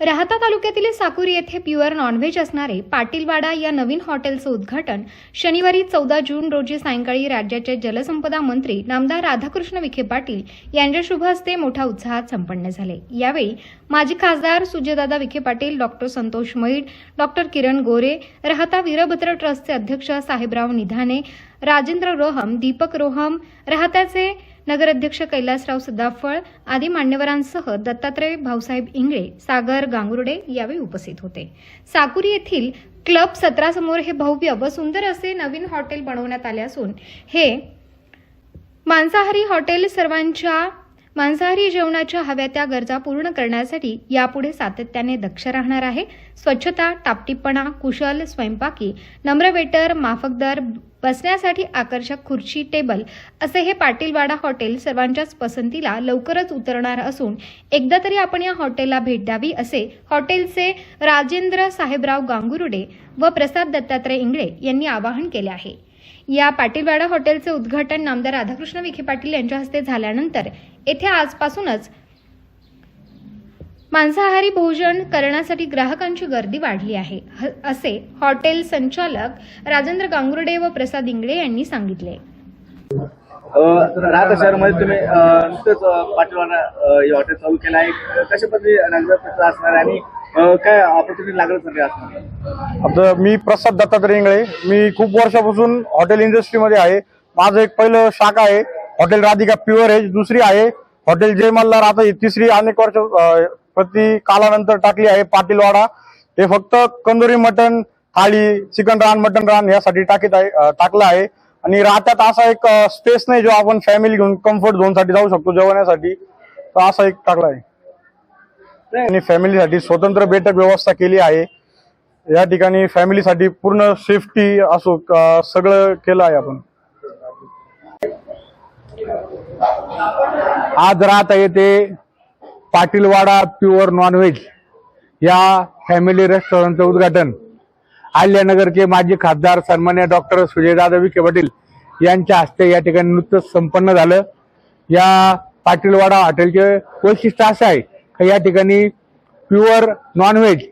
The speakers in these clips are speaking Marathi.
राहता तालुक्यातील साकुरी येथे प्युअर नॉनव्हेज असणारे पाटीलवाडा या नवीन हॉटेलचं उद्घाटन शनिवारी चौदा जून रोजी सायंकाळी राज्याचे जलसंपदा मंत्री नामदार राधाकृष्ण विखे पाटील यांच्या शुभ हस्ते मोठ्या उत्साहात संपन्न झाले. यावेळी माजी खासदार सुजयदादा विखे पाटील डॉक्टर संतोष मैड डॉक्टर किरण गोरे राहता वीरभद्र ट्रस्टचे अध्यक्ष साहेबराव निधाने राजेंद्र रोहम दीपक रोहम राहत्याचे नगराध्यक्ष कैलासराव सदाफळ आदी मान्यवरांसह दत्तात्रय भाऊसाहेब इंगळे सागर गांगुर्डे यावेळी उपस्थित होते. साकुरी येथील क्लब सत्रासमोर हे भव्य व सुंदर असे नवीन हॉटेल बनवण्यात आले असून हे मांसाहारी हॉटेल सर्वांच्या मांसाहारी जेवणाच्या हव्या त्या गरजा पूर्ण करण्यासाठी यापुढे सातत्याने दक्ष राहणार आहे. स्वच्छता टापटीपणा कुशल स्वयंपाकी नम्र वेटर माफक दर बसण्यासाठी आकर्षक खुर्ची टेबल असे हे पाटीलवाडा हॉटेल सर्वांच्याच पसंतीला लवकरच उतरणार असून एकदा तरी आपण या हॉटेलला भेट द्यावी असे हॉटेलचे राजेंद्र साहेबराव गांगुर्डे व प्रसाद दत्तात्रय इंगळे यांनी आवाहन केले आहे. या पाटीलवाडा हॉटेलचे उद्घाटन नामदार राधाकृष्ण विखे पाटील यांच्या हस्ते झाल्यानंतर येथे आजपासूनच मांसाहारी भोजन करण्यासाठी ग्राहकांची गर्दी वाढली आहे. असे हॉटेल संचालक राजेंद्र गांगुर्डे व प्रसाद इंगळे यांनी सांगितले. शहरामध्ये तुम्ही नुकतंच पाटीलवाडा हॉटेल चालू केलं आहे. कशा पद्धती असणार आहे? आणि काय ऑपॉर्च्युनिटी लागलं सगळे असणार आता मी प्रसाद दत्तात्रय इंगळे. मी खूप वर्षापासून हॉटेल इंडस्ट्रीमध्ये आहे. माझं एक पहिलं शाखा आहे. हॉटेल राधिका प्युअर आहे. दुसरी आहे. हॉटेल जय मल्हार आता ही तिसरी अनेक वर्ष प्रति कालानंतर टाकली आहे. पाटीलवाडा. हे फक्त कंदोरी मटन थाळी चिकन रान मटन रान यासाठी टाकीत आहे टाकलं आहे. आणि राहत्यात असा एक स्पेस नाही जो आपण फॅमिली घेऊन कम्फर्ट झोनसाठी जाऊ शकतो जेवण्यासाठी. तर असा एक टाकला आहे. आणि फॅमिलीसाठी स्वतंत्र बैठक व्यवस्था केली आहे. या ठिकाणी फॅमिलीसाठी पूर्ण सेफ्टी असो सगळं केलं आहे आपण. आज राहता येथे पाटीलवाडा प्युअर नॉनव्हेज या फॅमिली रेस्टॉरंटचं उद्घाटन. आल्यानगरचे माजी खासदार सन्मान्य डॉक्टर सुजयदादा विखे पाटील यांच्या हस्ते या ठिकाणी नुकतंच संपन्न झालं. या पाटीलवाडा हॉटेलचे वैशिष्ट्य असं आहे या ठिकाणी प्युअर नॉनव्हेज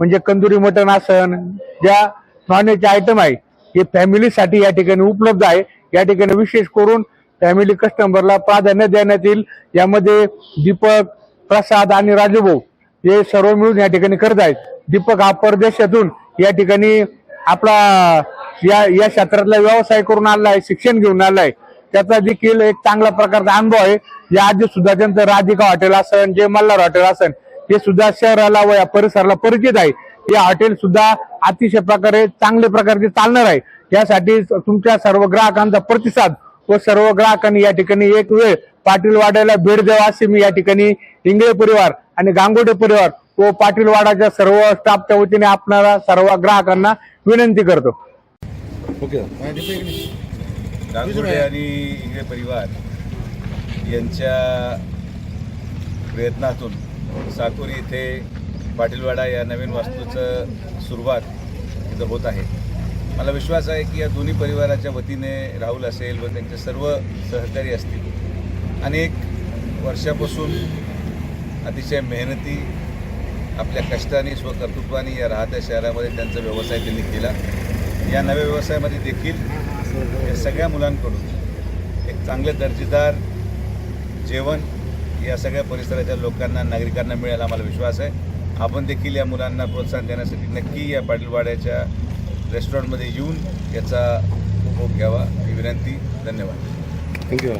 म्हणजे कंदुरी मटण आसन ज्या नॉनव्हेजचे आयटम आहे हे फॅमिलीसाठी या ठिकाणी उपलब्ध आहे. या ठिकाणी विशेष करून फॅमिली कस्टमरला प्राधान्य देण्यात येईल. यामध्ये दीपक प्रसाद आणि राजूभाऊ हे सर्व मिळून या ठिकाणी करत आहेत. दीपक हा परदेशातून या ठिकाणी आपला या या क्षेत्रातला व्यवसाय करून आला आहे शिक्षण घेऊन आला आहे. त्याचा देखील एक चांगला प्रकारचा अनुभव आहे. या आधी सुद्धा त्यांचं राधिका हॉटेल असन जे मल्हार हॉटेल असन हे सुद्धा शहराला व या परिसराला परिचित आहे. हे हॉटेल सुद्धा अतिशय प्रकारे चांगल्या प्रकारचे चालणार आहे. यासाठी तुमच्या सर्व ग्राहकांचा प्रतिसाद व सर्व ग्राहकांनी या ठिकाणी एक वेळ पाटील वाड्याला भेट द्यावा असे मी या ठिकाणी इंगळे परिवार आणि गांगोटे परिवार व पाटील वाडाच्या सर्व स्टाफच्या वतीने आपणाला सर्व ग्राहकांना विनंती करतो. गांगुर्डे आणि इंगळे परिवार यांच्या प्रयत्नातून साकुरी इथे पाटीलवाडा या नवीन वास्तूचं सुरुवात इथं होत आहे. मला विश्वास आहे की या दोन्ही परिवाराच्या वतीने राहुल असेल व त्यांचे सर्व सहकारी असतील. अनेक वर्षापासून अतिशय मेहनती आपल्या कष्टाने स्वकर्तृत्वाने या राहत्या शहरामध्ये त्यांचा व्यवसाय त्यांनी केला. या नव्या व्यवसायामध्ये देखील या सगळ्या मुलांकडून एक चांगले दर्जेदार जेवण या सगळ्या परिसराच्या लोकांना नागरिकांना मिळेल आम्हाला विश्वास आहे. आपण देखील या मुलांना प्रोत्साहन देण्यासाठी नक्की या पाटीलवाड्याच्या रेस्टॉरंटमध्ये येऊन याचा उपभोग घ्यावा. ही विनंती. धन्यवाद. थँक्यू